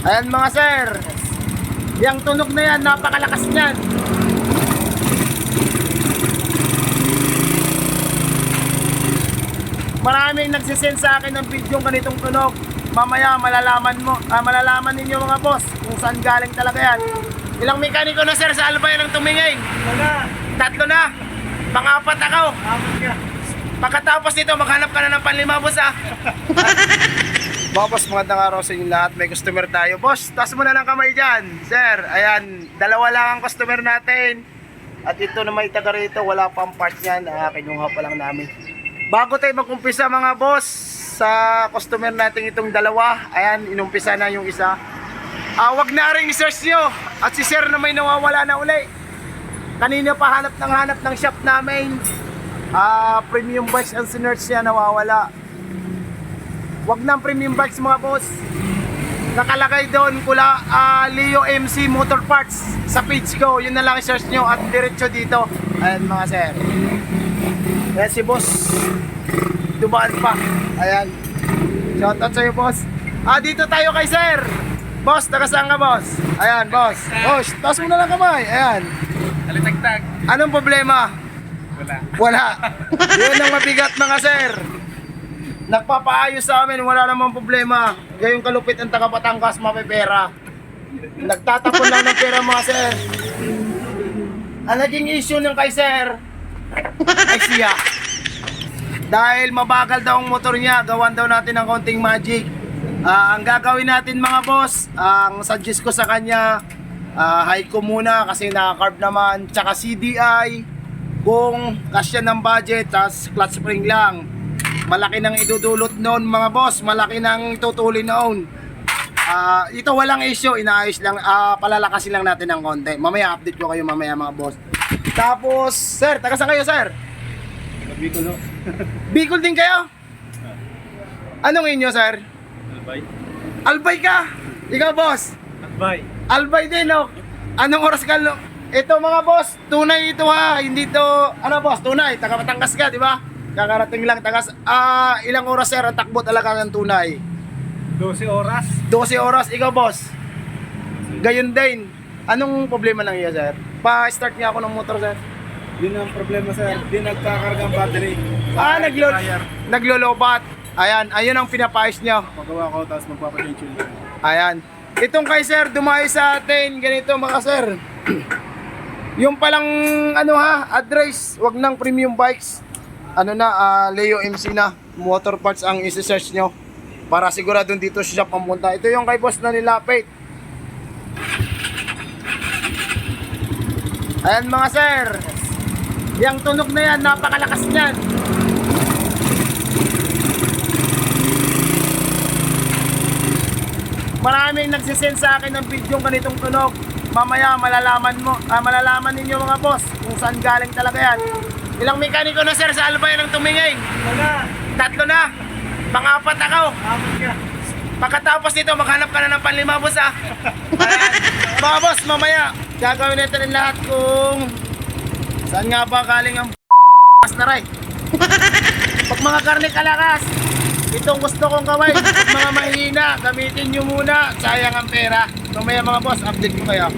Ayan mga sir. Yang tunog na yan, napakalakas niyan. Maraming nagsisend sa akin ng video ganitong tunog. Mamaya malalaman mo, ah, malalaman ninyo mga boss kung saan galing talaga yan. Ilang mekaniko na sir sa Albay ang tumingin? Wala. Tatlo na. Pangapat ako. Apat ka. Pagkatapos nito, maghanap ka na ng panlima, boss ah. Boss, magandang araw sa inyo lahat. May customer tayo. Boss, taas mo na ng kamay dyan. Sir, ayan, dalawa lang ang customer natin. At ito na may taga rito, wala pang part niyan. Ah, kinuha pa lang namin. Bago tayo mag-umpisa mga boss, sa customer natin itong dalawa, ayan, inumpisa na yung isa. Ah, wag na rin i-search nyo. At si sir na may nawawala na uli. Kanina pa hanap ng hanap ng shop namin. Ah, premium bikes ang sinerch niya nawawala. Wag ng premium bikes mga boss. Nakalagay doon kula ah, Leo MC Motor Parts sa page ko. Yun na lang i-search nyo at diretso dito. Ayan mga sir. Ayan si boss. Dumaan pa. Ayan. Shoutout sa'yo boss. Ah, dito tayo kay sir. Boss, taga saan ka boss? Ayan, boss. Boss, taas mo na lang kamay. Ayan. Alitagtag. Anong problema? Wala. Wala. Yun ang mabigat mga sir. Nagpapaayos sa amin, wala namang problema. Gayong kalupit ang taga Batangas, mapipera. Nagtatapon lang ng pera mga sir. Ang naging issue ng kay sir, ay siya. Dahil mabagal daw ang motor niya, gawan daw natin ng konting magic. Ah, ang gagawin natin mga boss, ang suggest ko sa kanya, ah, high ko muna kasi naka-carb naman, tsaka CDI, kung kasya ng budget, tas clutch spring lang. Malaki nang idudulot noon mga boss, malaki nang tutulin noon. Ah, ito walang issue, inaayos lang, ah, palalakasin lang natin ng konti. Mamaya update ko kayo mamaya mga boss. Tapos, sir, taga saan kayo sir? Ko no. Bicol din kayo? Anong inyo sir? Albay. Albay ka? Ikaw boss? Albay. Albay din no? Anong oras ka no? Ito mga boss, tunay ito ha, hindi to, ano boss, tunay, taga Batangas ka, di ba? Kakarating lang, tagas, ah, ilang oras sir ang takbo talaga ng tunay? 12 oras. 12 oras, ikaw boss. Gayon din. Anong problema ng iyo sir? Pa-start niya ako ng motor sir. Yun ang problema sir. Di nagkakarga ang battery. Ah, naglo naglolobat. Ayan, ayun ang pinapayos niya. Pagawa ko tapos magpapachange yun. Ayan. Itong kay sir, dumayo sa atin. Ganito mga sir. yung palang ano ha, address, wag ng premium bikes. Ano na, ah, Leo MC na. Motor parts ang isi-search nyo. Para siguradong dito siya pamunta. Ito yung kay boss na nilapit. Ayan mga sir. Yang tunog na yan, napakalakas niyan. Maraming nagsisend sa akin ng video ganitong tunog. Mamaya malalaman mo, ah, malalaman ninyo mga boss kung saan galing talaga yan. Ilang mekaniko na sir sa Albay ang tumingin? Wala. Tatlo na. Pangapat ako. Apat ka. Pagkatapos nito, maghanap ka na ng panlima boss ah. Ayan. Mga boss, mamaya, gagawin natin ang lahat kung saan nga ba galing ang mas na ray. Pag mga karne kalakas, itong gusto kong gawin. Pag mga mahina, gamitin nyo muna. Sayang ang pera. Mamaya mga boss, update ko kayo.